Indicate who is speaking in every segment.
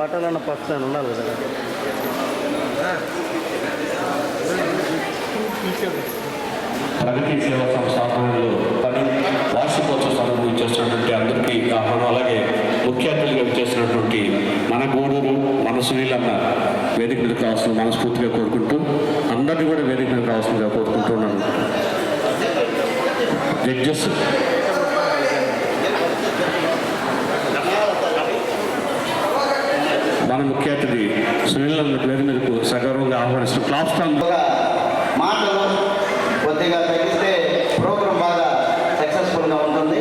Speaker 1: Mutton అన్న పప్పు ఉండాలి కదా.
Speaker 2: ప్రగతి సేవా సంస్థ ఆధ్వర్యంలో పని వార్షికోత్సవ సందర్భం చేస్తున్నటువంటి అందరికీ ఆహ్వానం అలాగే ముఖ్య అతిథులుగా చేస్తున్నటువంటి మన గూడూరు మనసు సునీల్ అన్న వేదిక మీదకి రావాల్సిన మనస్ఫూర్తిగా కోరుకుంటూ అందరినీ కూడా వేదిక మీదకి రావాల్సిందిగా కోరుకుంటున్నాను. జడ్జెస్ ప్రధాన ముఖ్య అతిథి సునీల్ పేరు మీదకు సగర్వంగా ఆహ్వానిస్తూ
Speaker 3: క్లాస్ కొద్దిగా ప్రోగ్రాం బాగా ఉంటుంది.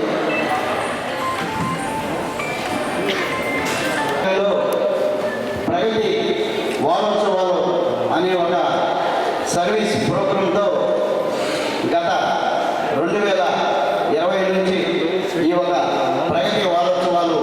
Speaker 3: వారోత్సవాలు అనే ఒక సర్వీస్ ప్రోగ్రాంతో గత రెండు వేల ఇరవై నుంచి వారోత్సవాలు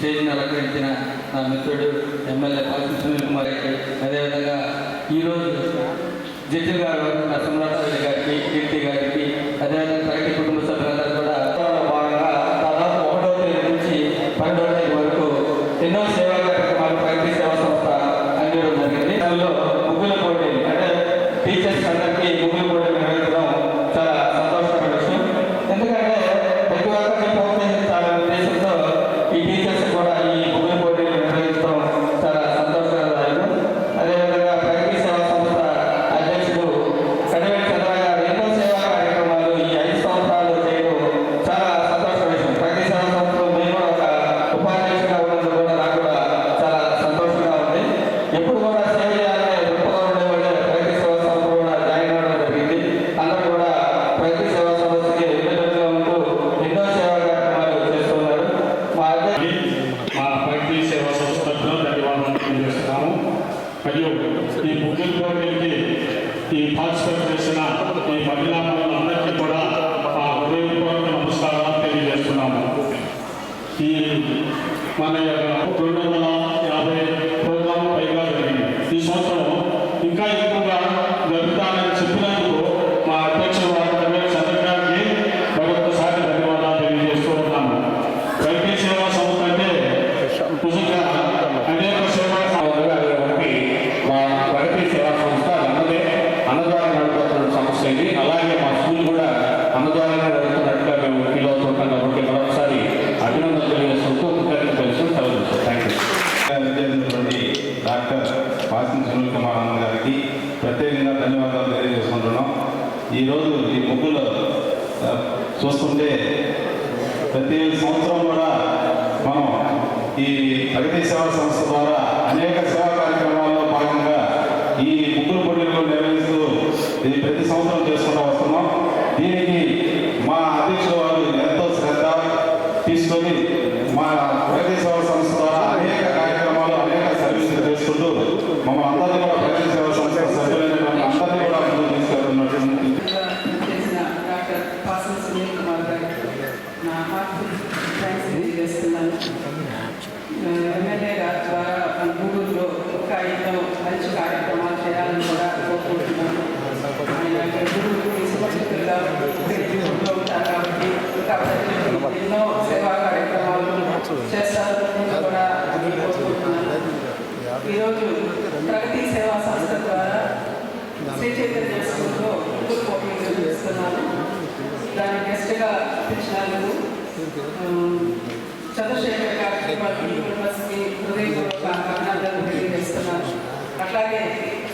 Speaker 4: స్టేజ్ని అలంకరించిన నా మిత్రుడు ఎమ్మెల్యే పాసి సునీల్ కుమార్ రెడ్డి అదేవిధంగా ఈరోజు జడ్జి గారు నా
Speaker 5: సమ్రాట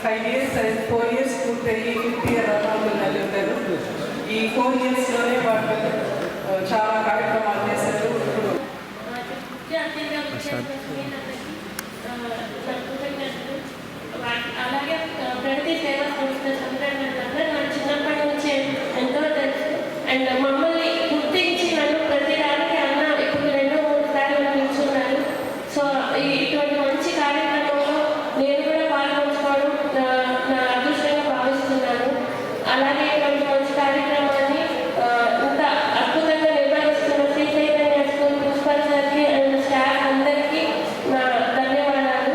Speaker 5: ఫైవ్ ఇయర్స్ ఫోర్ ఇయర్స్ పూర్తయ్యి ఫిఫ్త్ ఇయర్ అవుతుందని ఉంటారు ఈ ఫోర్ ఇయర్స్లోనే వాళ్ళు చాలా కార్యక్రమాలు చేశారు. ఇప్పుడు
Speaker 6: అలాగే ఆ, ప్రగతి సేవా సంస్థ సందర్భంగా నాకు చిన్నప్పటి నుంచి ఎంతో తెలుసు. అండ్ మమ్మల్ని గుర్తించి నన్ను ప్రతి దానికి అన్న ఇప్పుడు రెండో మూడు సార్లు పిలుచున్నారు సో ఈ ఇటువంటి మంచి కార్యక్రమంలో నేను కూడా పాల్గొంచుకోవడం నా నా అదృష్టంగా భావిస్తున్నాను అలాగే ఇటువంటి మంచి కార్యక్రమాన్ని ఆ, ఇంత అద్భుతంగా నిర్వహిస్తున్న శ్రీ చైతన్య స్కూల్ ప్రిన్సిపల్ సార్కి అండ్ స్టాఫ్ అందరికీ నా ధన్యవాదాలు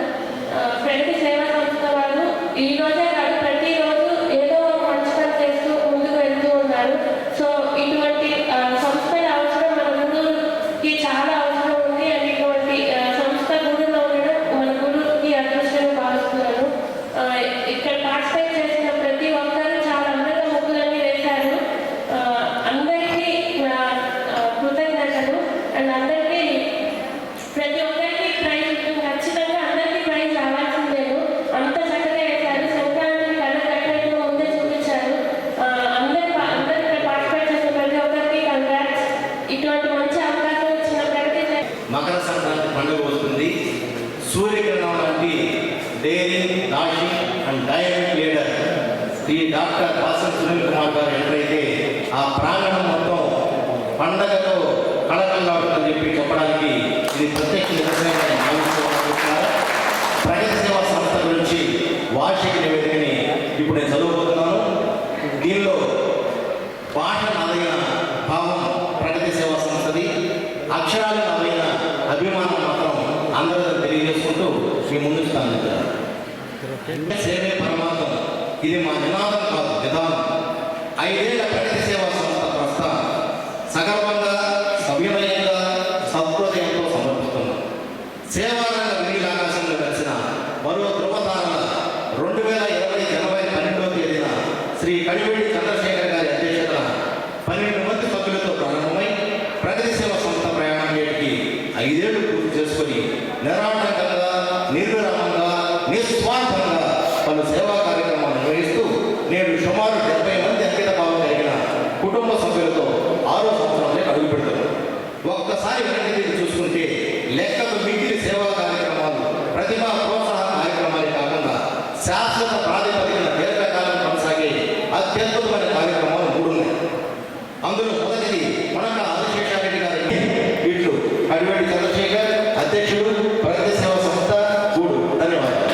Speaker 6: ఆ, ప్రగతి సేవా సంస్థ వాళ్ళు ఈ రోజే కాదు ప్రతిరోజు ఏదో ఒక మంచి పని చేస్తూ ముందుకు వెళ్తూ ఉన్నారు సో ఇటువంటి ఆ, సంస్థల అవసరం మన గురువుకి చాలా అవసరం ఉంది అండ్ ఇటువంటి ఆ, సంస్థ గురువులో ఉండడం మన గురువుకి అదృష్టంగా భావిస్తున్నాను ఆ, ఇక్కడ పార్టిసిపేట్ చేసిన ప్రతి ఒక్కరు చాలా అందంగా ముగ్గులన్నీ వేశారు ఆ, అందరికీ నా ఆ, కృతజ్ఞతలు అండ్ అందరికీ ప్రతి ఒక్కరికి ప్రైజ్ ఖచ్చితంగా అందరికీ ప్రైజ్ రావాల్సిందేను అంత చక్కగా వేశారు సంక్రాంతికి కళ్ళ కట్టినట్టు ముందే చూపించారు ఆ, అందరి అందరి ఇక్కడ పార్టిసిపేట్ చేసిన ప్రతి ఒక్కరికి కంగ్రాట్స్ ఇటువంటి మంచి అవకాశం ఇచ్చిన ప్రగతి చే-
Speaker 7: మకర సంక్రాంతి పండుగ వస్తుంది సూర్యకిరణం లాంటి daring dashing and dynamic leader Shri doctor Vasan Sunil Kumar garu ఎంటరైతే ఆ ప్రాంగణం మొత్తం పండగతో కళకళలాడుతుందని చెప్పి చెప్పడానికి ఇది ప్రత్యక్ష నిదర్శనంగా సేవా సంస్థ గురించి వార్షిక నివేదికని ఇప్పుడు నేను చదువుతున్నాను దీనిలో భాష నాదైన భావం ప్రగతి సేవా సంస్థది. అక్షరాలు నాదైన అభిమానం మాత్రం అందరూ తెలియజేసుకుంటూ మీ ముందుకు స్థానించారు సేవే పరమార్థం. ఇది మా నినాదం కాదు నిదానం ఐదేళ్ళ ప్రగతి సేవా సంస్థ ప్రస్థానం సగర్వంగా సవ్యమయంగా సహృదయంతో సమర్పిస్తున్నాం సేవారంగ వినీలాకాశంలో కలిసిన మరో ధృవతారణ రెండు వేల ఇరవై జనవరి పన్నెండవ తేదీన శ్రీ కడివేడి చంద్రశేఖర్ గారి అధ్యక్షతన పన్నెండు మంది సభ్యులతో ప్రారంభమై ప్రగతి సేవ సంస్థ ప్రయాణం నేటికి ఐదేళ్ళు పూర్తి చేసుకొని నిరాటంకంగా నిర్విరామంగా నిస్వార్థంగా పలు సేవా కార్యక్రమాలు నిర్వహిస్తూ నేడు సుమారు డెబ్బై మంది అంకిత భావం కలిగిన కుటుంబ సభ్యులతో ఆరో సంవత్సరంలో అడుగు పెడుతున్నారు ఒక్కసారి వెనక్కి తిరిగి చూసుకుంటే లెక్కకు మిగిలి సేవా కార్యక్రమాలు ప్రతిభా ప్రోత్సాహ కార్యక్రమాలే కాకుండా శాశ్వత ప్రాతిపదికన దీర్ఘకాలం కొనసాగే అత్యద్భుతమైన కార్యక్రమాలు మూడు ఉన్నాయి అందులో మొదటిది మనక ఆదిశేషారెడ్డి గారి వీళ్ళు అడివేడి చంద్రశేఖర్ అధ్యక్షుడు ప్రగతి సేవా సంస్థ గూడు ధన్యవాదాలు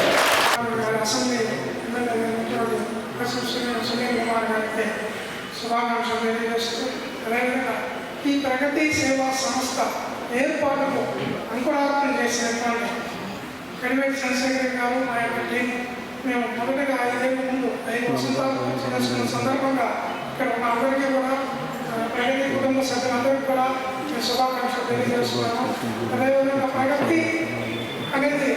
Speaker 8: అసెంబ్లీ ఎమ్మెల్యే గారు సునీల్ సునీల్ కుమార్ గారికి శుభాకాంక్షలు తెలియజేస్తూ అదేవిధంగా ఈ ప్రగతి సేవా సంస్థ ఏర్పాటుకు అంకురార్పణ చేసినటువంటి కడివేటి చంద్రశేఖర్ గారు మా యొక్క టీం. మేము మొదటగా ఐదేళ్ళ ముందు ఐదు వసంతాలు చేసుకున్న సందర్భంగా ఇక్కడ ఉన్న అందరికీ కూడా ప్రగతి కుటుంబ సభ్యులందరికీ కూడా మేము శుభాకాంక్షలు తెలియజేస్తున్నాము. అదేవిధంగా ప్రగతి అనేది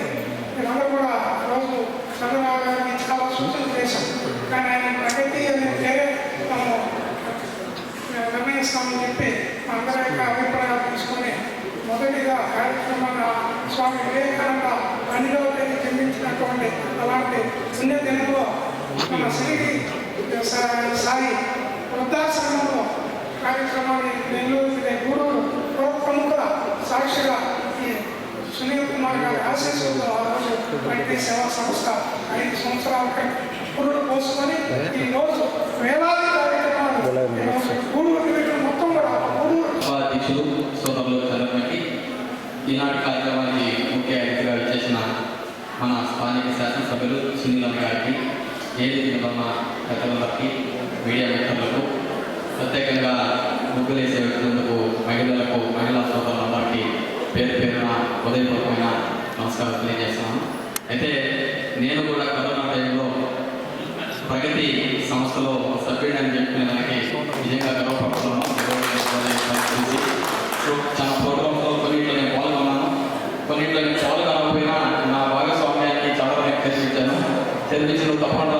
Speaker 8: మేమందరూ కూడా రోజు చంద్రబాబు గారికి చాలా సూచనలు చేశాం కానీ ఆయన ప్రగతి అనే పేరే నిర్ణయిస్తామని చెప్పి అందరి యొక్క అభిప్రాయాలు తీసుకొని మొదటిగా కార్యక్రమంగా స్వామి వివేకానంద పన్నెండవ చెందించినటువంటి అలాంటి పుణ్య దినంలో మన శ్రీ సాయి వృద్ధాశ్రమంలో కార్యక్రమాన్ని నెల్లూరు గూడూరు ప్రముఖుల సాక్షిగా ఈ సునీల్ కుమార్ గారి ఆశీస్సులతో ఆ రోజు వంటి సేవా సంస్థ ఐదు సంవత్సరాల పురుడు పోసుకొని ఈ రోజు వేలాది ఎలా ఈ
Speaker 4: ఉపాధ్యక్షులు సోదరులు చంద్రమకి ఈనాటి కార్యక్రమానికి ముఖ్య అతిథిగా వచ్చేసిన మన స్థానిక శాసనసభ్యులు సునీల్ గారికి ఏది ఉన్న పెద్దలందరికీ మీడియా మిత్రులకు ప్రత్యేకంగా ముగ్గులేసే వ్యక్తులకు మహిళలకు మహిళా సోదరులందరికీ పేరు పేరున హృదయపూర్వకమైన నమస్కారం తెలియజేస్తున్నాను. అయితే నేను కూడా కరోనా టైంలో ప్రగతి సంస్థలో సభ్యుడు అని చెప్పిన దానికి
Speaker 9: నిజంగా గర్వపడుతున్నాను. సో తన ప్రోగ్రాంలో కొన్నింటిలో నేను పాల్గొన్నాను. కొన్నింటిలో నేను పాల్గొనకపోయినా నా భాగస్వామ్యాన్ని చాలా నేను తెరిపించాను తెరిపించిన తప్పకుండా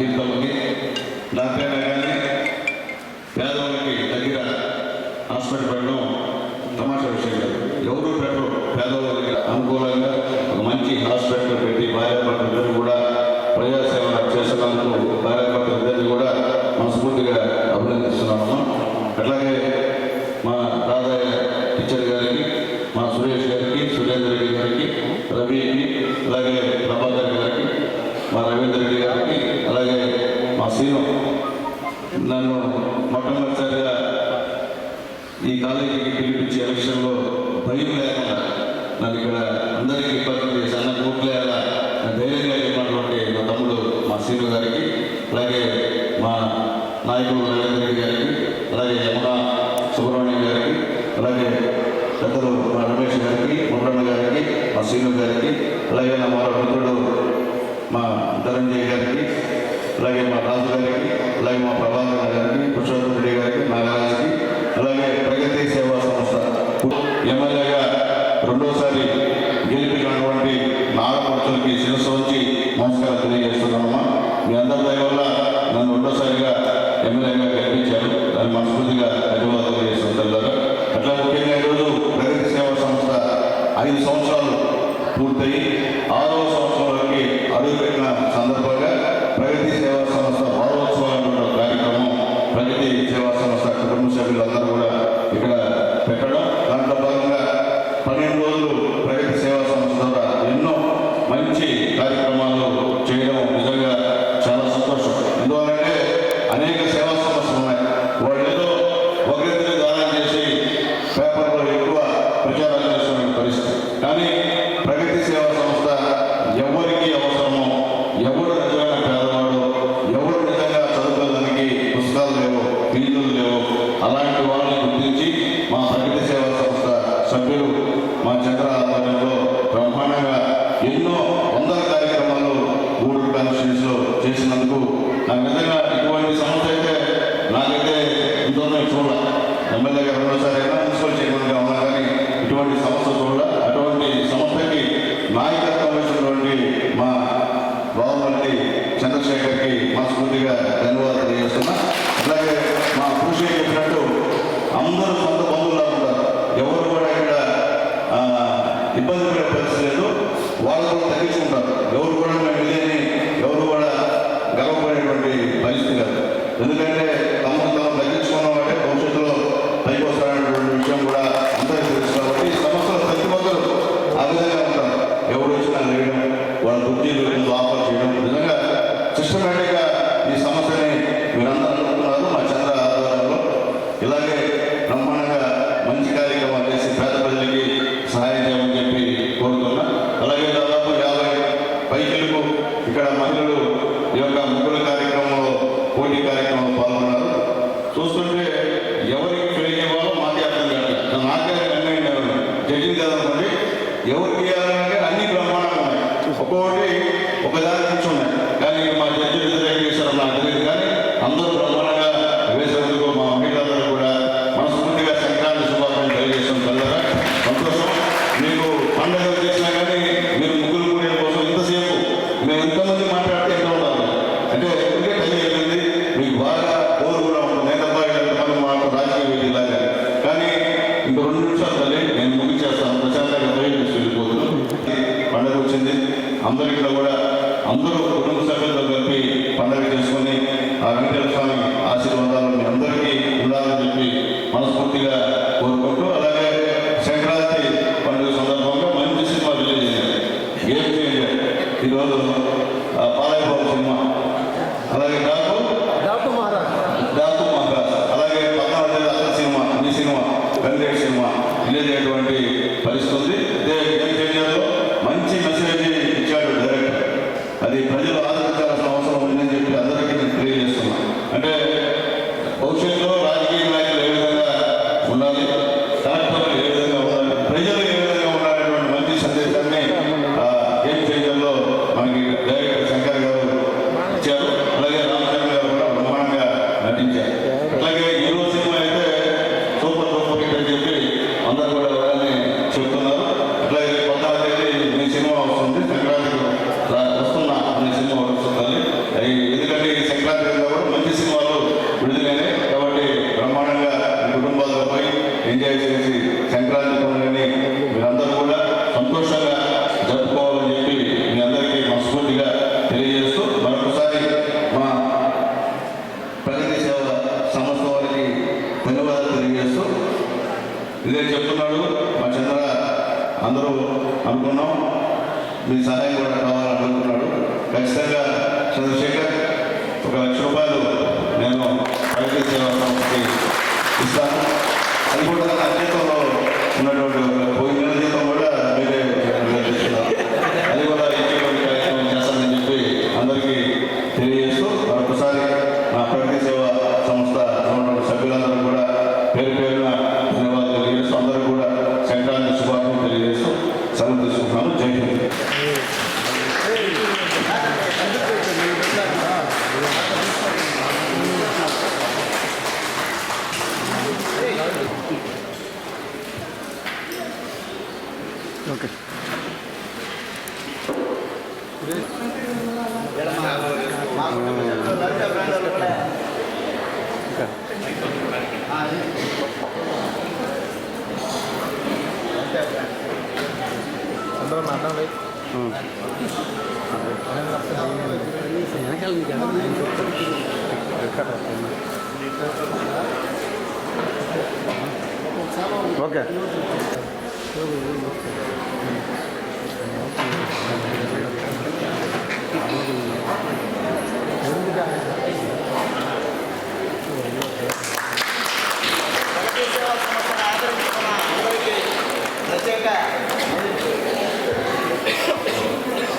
Speaker 9: తీర్థమని దానిపైన పేదవాళ్ళకి దగ్గర హాస్పిటల్ పెట్టడం తమాషా విషయం కాదు ఎవరు పెట్టరు పేదవాళ్ళకి అనుకూలంగా ఒక మంచి హాస్పిటల్ శ్రీను గారికి అలాగే మా నాయకులు నరేంద్ర గారికి అలాగే యమునా సుబ్రహ్మణ్యం గారికి అలాగే పెద్దలు మా రమేష్ గారికి మురళ గారికి మా శ్రీను గారికి అలాగే నా మా మిత్రుడు మా ధనంజయ్ గారికి అలాగే మా రాజు గారికి అలాగే మా ప్రభాకర్ గారికి పురుషోత్తమ రెడ్డి గారికి నాగరాజుకి అలాగే ప్రగతి సేవా సంస్థ. ఎమ్మెల్యేగా రెండోసారి గెలిపినటువంటి నాగపడుతులకి శిరస్సు వచ్చి నమస్కారం తెలియజేస్తున్నామమ్మా మీ అందరి దయ వల్ల నన్ను రెండోసారిగా ఎమ్మెల్యేగా గెలిపించారు. దాన్ని మనస్ఫూర్తిగా ధన్యవాదాలు తెలియజేస్తుంటారు అట్లా ముఖ్యంగా ఈరోజు ప్రగతి సేవా సంస్థ ఐదు సంవత్సరాలు పూర్తయి ఆరో సంవత్సరంలోకి అడుగుపెట్టిన సందర్భంగా ప్రగతి సేవా సంస్థ భారోత్సవం కార్యక్రమం ప్రగతి సేవా సంస్థ కుటుంబ సభ్యులందరూ కూడా ఇక్కడ ఇలాగే అందరికీ కూడా అందరూ కుటుంబ సభ్యులతో కలిపి పండుగ చేసుకుని ఆ వెంకటేశ్వర అందరూ అనుకున్నాం. మీ సహాయం కూడా కావాలని ఖచ్చితంగా చంద్రశేఖర్ ఒక లక్ష రూపాయలు నేను వైద్య సేవా సంస్థకి ఇస్తాను. అది కూడా అత్యంతంలో ఉన్నటువంటి
Speaker 3: ఓకే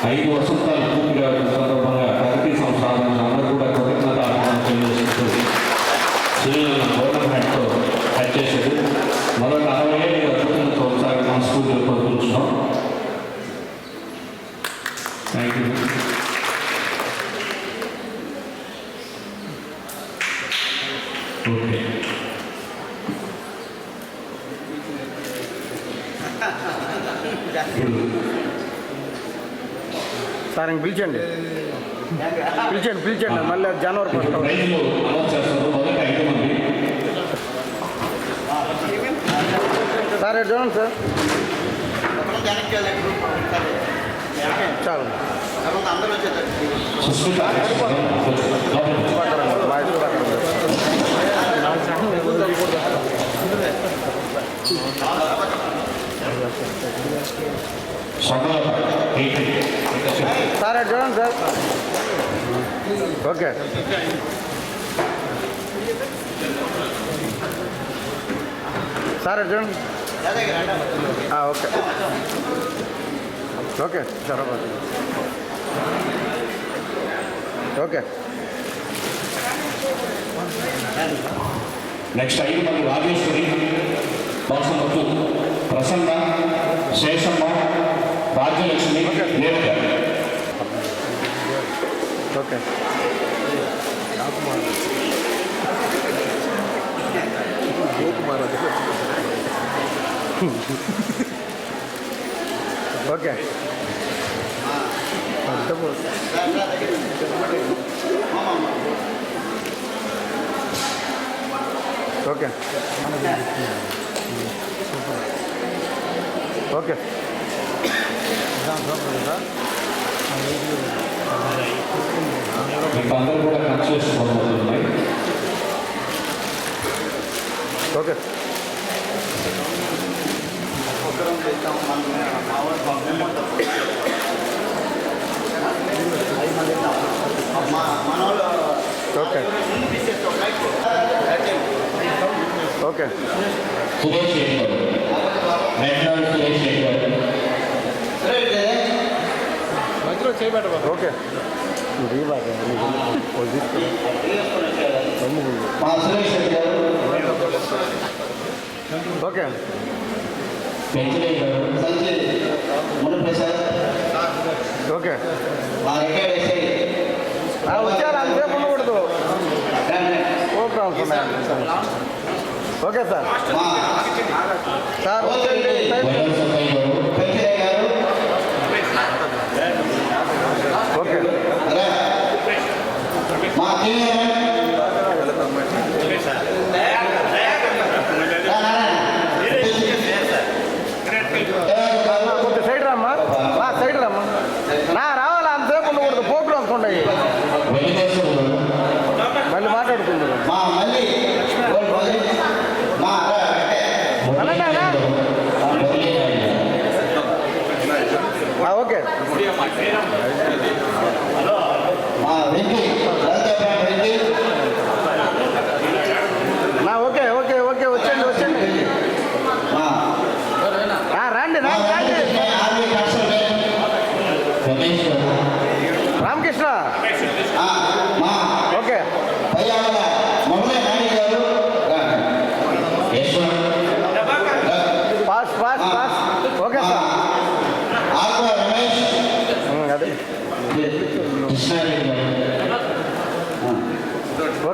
Speaker 2: ఐదు వసంతాలు పూర్తి కావడం సందర్భంగా కమిటీ సంస్థ అందరూ కూడా కృతజ్ఞత
Speaker 3: చెల్లిస్తుంది గారిని పిలిచండి. పిలిచండి పిలిచండి. మళ్ళీ జనవరి ఫస్ట్ సార్ చూడండి సార్. చాలు.
Speaker 2: బాయ్
Speaker 3: సార్ చూడండి సార్. ఓకే. సార్ చూడండి. Okay. Okay sir okay.
Speaker 2: Next ఐదు మంది రాజేశ్వరి బాసమత్తు ప్రసన్న శేషమ్మ భాగ్యలక్ష్మి నేరుగా
Speaker 3: ఓకే. ఓకే. ఓకే. ఓకే.
Speaker 2: మీకు అందరూ కూడా కట్ చేసుకోవాలి
Speaker 3: okay. Okay. Okay.
Speaker 2: Suresh Shankar number Suresh
Speaker 3: Shankar okay. Okay. Okay. వచ్చారు అంతసేపు ఉండకూడదు. ప్రోగ్రామ్స్ ఉన్నాయి okay sir. Sir
Speaker 7: André?
Speaker 3: Madeira.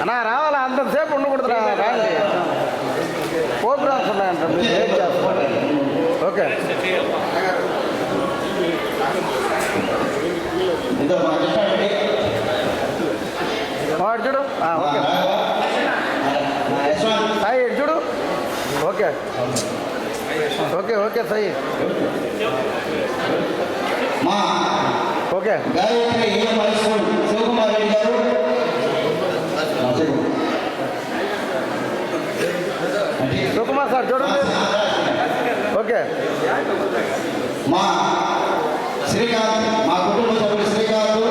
Speaker 3: అన్నా రావాలా? అంతసేపు ఉండకూడదు రావాలి ప్రోగ్రామ్స్ ఉన్నాయంట ఓకే. చూడు. ఓకే. సాయి చూడు. Okay. Okay okay Sai. Okay. Sukumar sir చూడండి. ఓకే.
Speaker 7: మా శ్రీకాంత్ మా కుటుంబ సభ్యులు శ్రీకాంత్